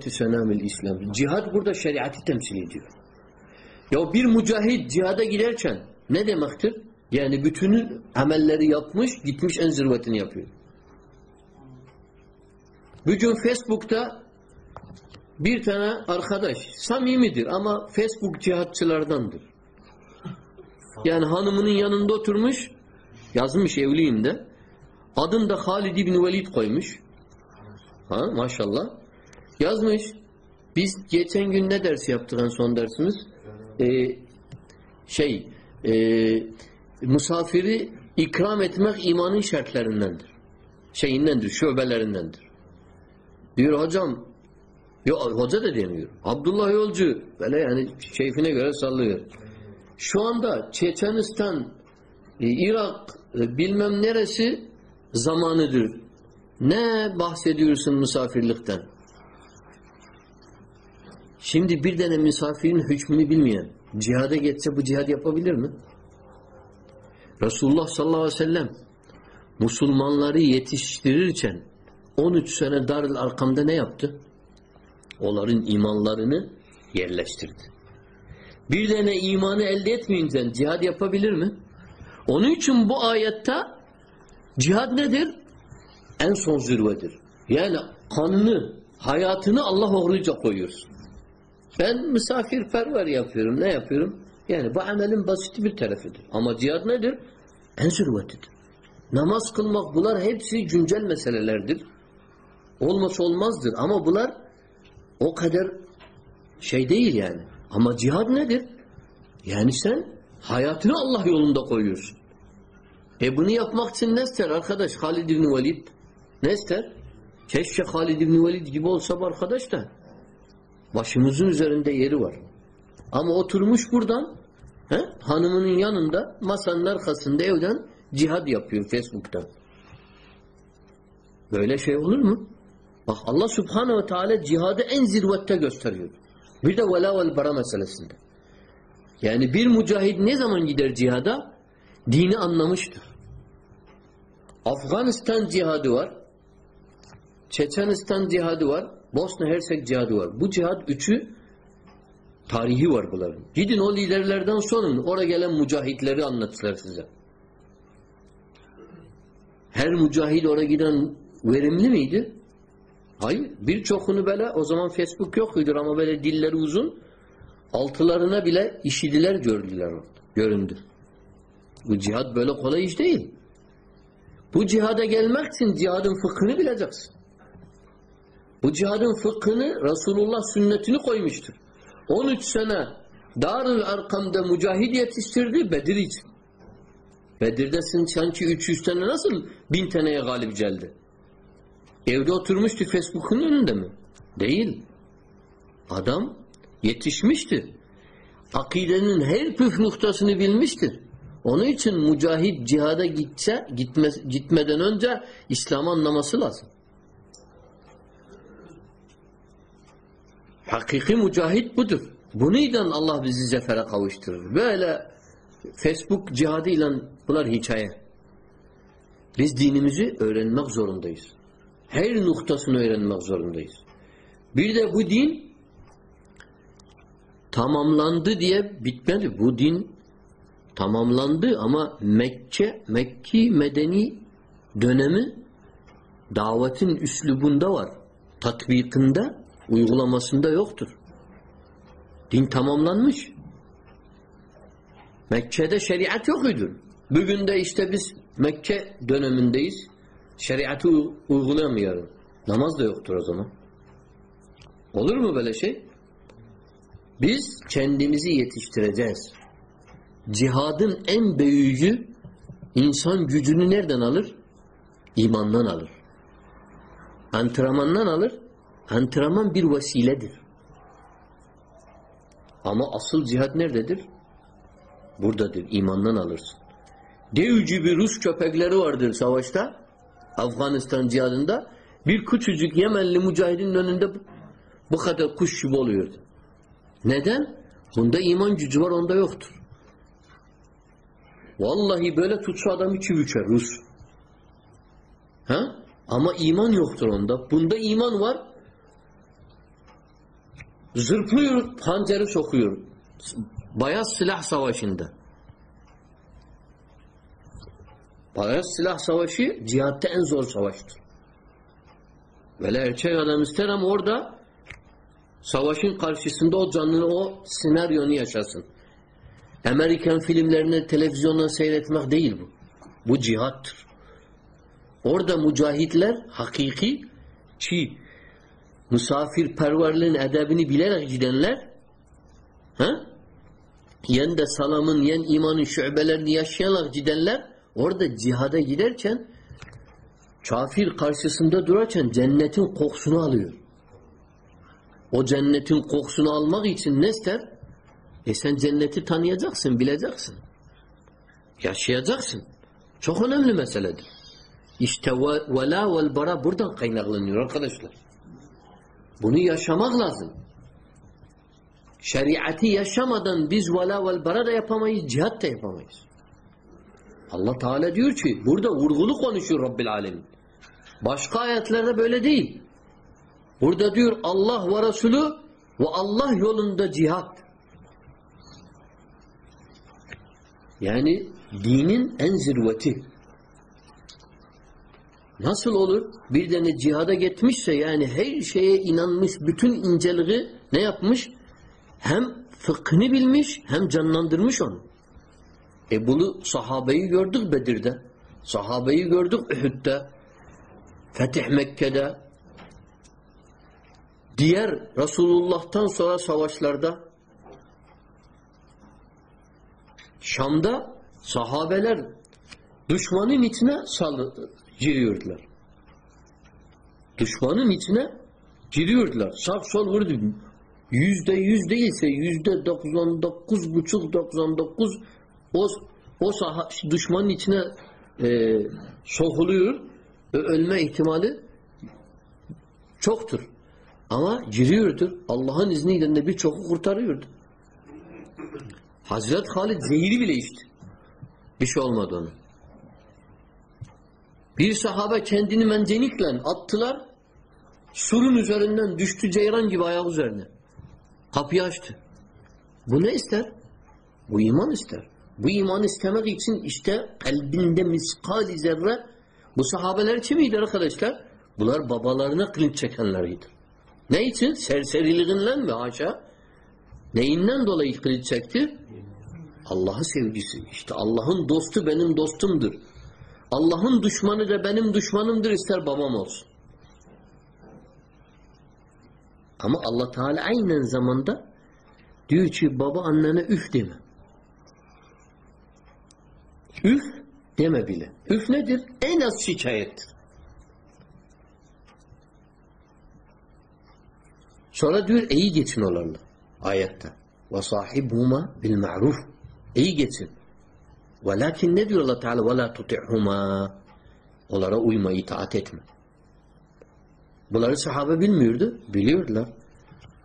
senamil İslam. Cihad burada şeriatı temsil ediyor. Ya bir mücahit cihada giderken ne demektir? Yani bütünü amelleri yapmış, gitmiş en zirvetini yapıyor. Bugün Facebook'ta bir tane arkadaş samimidir ama Facebook cihatçılardandır. Yani hanımının yanında oturmuş, yazmış evliyim de. Adını da Halid İbni Velid koymuş. Ha maşallah. Yazmış. Biz geçen gün ne ders yaptık en son dersimiz? Ee, şey e, misafiri ikram etmek imanın şartlarındandır. Şeyindendir, şöbelerindendir. Diyor hocam Yok hoca da demiyor. Abdullah Yolcu böyle yani keyfine göre sallıyor. Şu anda Çeçenistan, e, Irak, e, bilmem neresi zamanıdır. Ne bahsediyorsun misafirlikten? Şimdi bir tane misafirin hükmünü bilmeyen cihada geçse bu cihad yapabilir mi? Resulullah sallallahu aleyhi ve sellem Müslümanları yetiştirirken 13 sene Darül Arkam'da ne yaptı? Onların imanlarını yerleştirdi. Bir tane imanı elde etmeyince cihad yapabilir mi? Onun için bu ayette cihad nedir? En son zirvedir. Yani kanını, hayatını Allah uğruyla koyuyorsun. Ben misafirperver yapıyorum. Ne yapıyorum? Yani bu amelin basit bir tarafıdır. Ama cihad nedir? En zirvetidir. Namaz kılmak bunlar hepsi güncel meselelerdir. Olmasa olmazdır. Ama bunlar o kadar şey değil yani. Ama cihad nedir? Yani sen hayatını Allah yolunda koyuyorsun. E bunu yapmak için ne ister arkadaş Halid İbni Velid? Ne ister? Keşke Halid İbni Velid gibi olsa arkadaş da. Başımızın üzerinde yeri var. Ama oturmuş buradan he, hanımının yanında masanın arkasında evden cihad yapıyor Facebook'tan. Böyle şey olur mu? Bak Allah Subhanahu ve Teala cihadı en zirvette gösteriyor. Bir de vela vel bara meselesinde. Yani bir mücahid ne zaman gider cihada? Dini anlamıştır. Afganistan cihadı var. Çeçenistan cihadı var. Bosna Hersek cihadı var. Bu cihad üçü tarihi var bunların. Gidin o liderlerden sorun. Oraya gelen mücahitleri anlatırlar size. Her mücahid oraya giden verimli miydi? Hayır. Birçokunu böyle o zaman Facebook yokuydur ama böyle dilleri uzun altılarına bile işidiler gördüler orada. Göründü. Bu cihad böyle kolay iş değil. Bu cihada gelmek için cihadın fıkhını bileceksin. Bu cihadın fıkhını Resulullah sünnetini koymuştur. 13 sene Darül Arkam'da mücahid yetiştirdi Bedir için. Bedir'desin sanki 300 tane nasıl bin taneye galip geldi? Evde oturmuştu Facebook'un önünde mi? Değil. Adam yetişmişti. Akidenin her püf noktasını bilmiştir. Onun için mücahit cihada gitse gitme, gitmeden önce İslam'ı anlaması lazım. Hakiki mücahit budur. Bunuyla Allah bizi zefere kavuşturur. Böyle Facebook cihadıyla bunlar hikaye. Biz dinimizi öğrenmek zorundayız. Her noktasını öğrenmek zorundayız. Bir de bu din tamamlandı diye bitmedi. Bu din tamamlandı ama Mekke, Mekki medeni dönemi davetin üslubunda var. Tatbikinde, uygulamasında yoktur. Din tamamlanmış. Mekke'de şeriat yokuydu. Bugün de işte biz Mekke dönemindeyiz. Şeriatı uygulayamıyorum. Namaz da yoktur o zaman. Olur mu böyle şey? Biz kendimizi yetiştireceğiz. Cihadın en büyüğü insan gücünü nereden alır? İmandan alır. Antrenmandan alır. Antrenman bir vesiledir. Ama asıl cihad nerededir? Buradadır. İmandan alırsın. Dev gibi Rus köpekleri vardır savaşta. Afganistan cihadında. Bir küçücük Yemenli mücahidin önünde bu kadar kuş gibi oluyordu. Neden? Bunda iman gücü var, onda yoktur. Vallahi böyle tutsa adam içi büker Rus. Ha? Ama iman yoktur onda. Bunda iman var. Zırplıyor, hançeri sokuyor. Bayaz silah savaşında. Bayaz silah savaşı cihatta en zor savaştır. Böyle erkek adam ister ama orada savaşın karşısında o canını, o senaryonu yaşasın. Amerikan filmlerini televizyondan seyretmek değil bu. Bu cihattır. Orada mücahitler hakiki ki misafirperverliğin edebini bilerek gidenler ha? yen de salamın, yen imanın şubelerini yaşayarak gidenler orada cihada giderken kafir karşısında durarken cennetin kokusunu alıyor. O cennetin kokusunu almak için ne ister? E sen cenneti tanıyacaksın, bileceksin. Yaşayacaksın. Çok önemli meseledir. İşte vela vel bara buradan kaynaklanıyor arkadaşlar. Bunu yaşamak lazım. Şeriatı yaşamadan biz vela vel bara da yapamayız, cihat da yapamayız. Allah Teala diyor ki burada vurgulu konuşuyor Rabbil Alemin. Başka ayetlerde böyle değil. Burada diyor Allah ve Resulü ve Allah yolunda cihat. Yani dinin en zirveti. Nasıl olur? Bir tane cihada gitmişse yani her şeye inanmış, bütün inceliği ne yapmış? Hem fıkhını bilmiş hem canlandırmış onu. E bunu sahabeyi gördük Bedir'de. Sahabeyi gördük Uhud'da. Fetih Mekke'de. Diğer Resulullah'tan sonra savaşlarda Şam'da sahabeler düşmanın içine salı, giriyordular. Düşmanın içine giriyordular. Sağ sol vurdu. Yüzde yüz değilse yüzde doksan dokuz buçuk doksan dokuz o, o saha, düşmanın içine e, sokuluyor ve ölme ihtimali çoktur. Ama giriyordur. Allah'ın izniyle de birçoku kurtarıyordu. Hazret Halid zehiri bile içti. Bir şey olmadı ona. Bir sahabe kendini mencenikle attılar. Surun üzerinden düştü ceyran gibi ayak üzerine. Kapıyı açtı. Bu ne ister? Bu iman ister. Bu iman istemek için işte kalbinde miskal zerre bu sahabeler kimiydi arkadaşlar? Bunlar babalarına kılıç çekenleriydi. Ne için? Serseriliğinden mi haşa? Neyinden dolayı kılıç çekti? Allah'ı sevgisi. İşte Allah'ın dostu benim dostumdur. Allah'ın düşmanı da benim düşmanımdır ister babam olsun. Ama Allah Teala aynen zamanda diyor ki baba annene üf deme. Üf deme bile. Üf nedir? En az şikayettir. Sonra diyor iyi geçin onlarla ayette. Ve sahibhuma bil ma'ruf. İyi geçin. Velakin ne diyor Allah Teala? La tuti'huma. Onlara uyma, itaat etme. Bunları sahabe bilmiyordu. Biliyordular.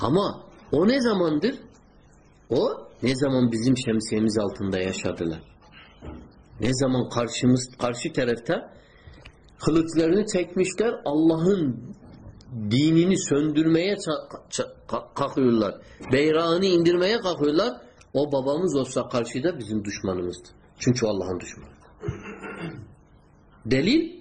Ama o ne zamandır? O ne zaman bizim şemsiyemiz altında yaşadılar. Ne zaman karşımız karşı tarafta kılıçlarını çekmişler Allah'ın dinini söndürmeye kalkıyorlar. Beyrağını indirmeye kalkıyorlar. O babamız olsa karşıda bizim düşmanımızdı. Çünkü Allah'ın düşmanı. Delil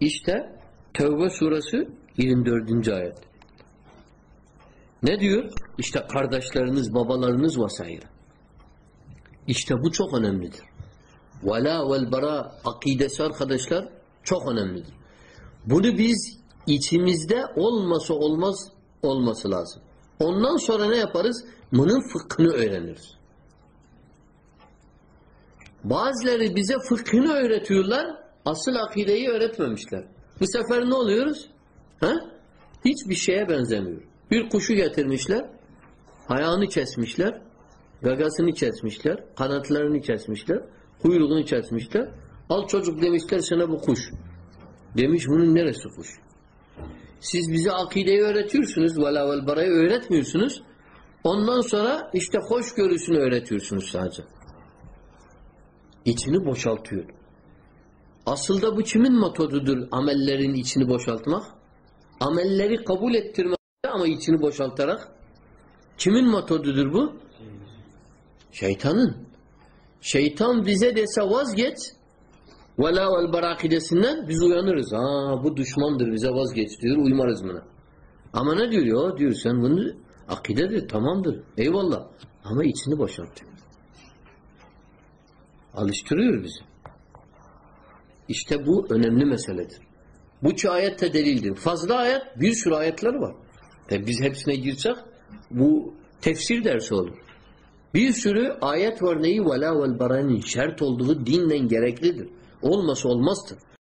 işte Tevbe suresi 24. ayet. Ne diyor? İşte kardeşleriniz, babalarınız vesaire. İşte bu çok önemlidir. Vela vel bara akidesi arkadaşlar çok önemlidir. Bunu biz içimizde olmasa olmaz olması lazım. Ondan sonra ne yaparız? Bunun fıkhını öğreniriz. Bazıları bize fıkhını öğretiyorlar, asıl akideyi öğretmemişler. Bu sefer ne oluyoruz? Ha? Hiçbir şeye benzemiyor. Bir kuşu getirmişler, ayağını kesmişler, gagasını kesmişler, kanatlarını kesmişler, kuyruğunu kesmişler. Al çocuk demişler sana bu kuş. Demiş bunun neresi kuş? Siz bize akideyi öğretiyorsunuz, vela vel barayı öğretmiyorsunuz. Ondan sonra işte hoşgörüsünü öğretiyorsunuz sadece. İçini boşaltıyor. Aslında bu kimin metodudur amellerin içini boşaltmak? Amelleri kabul ettirmek ama içini boşaltarak Kimin metodudur bu? Şeytanın. Şeytan bize dese vazgeç vela vel barakidesinden biz uyanırız. Ha bu düşmandır bize vazgeç diyor uymarız buna. Ama ne diyor ya? Diyor sen bunu akidedir tamamdır. Eyvallah. Ama içini boşaltıyor. Alıştırıyor bizi. İşte bu önemli meseledir. Bu iki ayet de delildir. Fazla ayet, bir sürü ayetler var. E biz hepsine girsek bu tefsir dersi olur. Bir sürü ayet var neyi vela vel baranin şart olduğu dinle gereklidir. Olmasa olmazdır.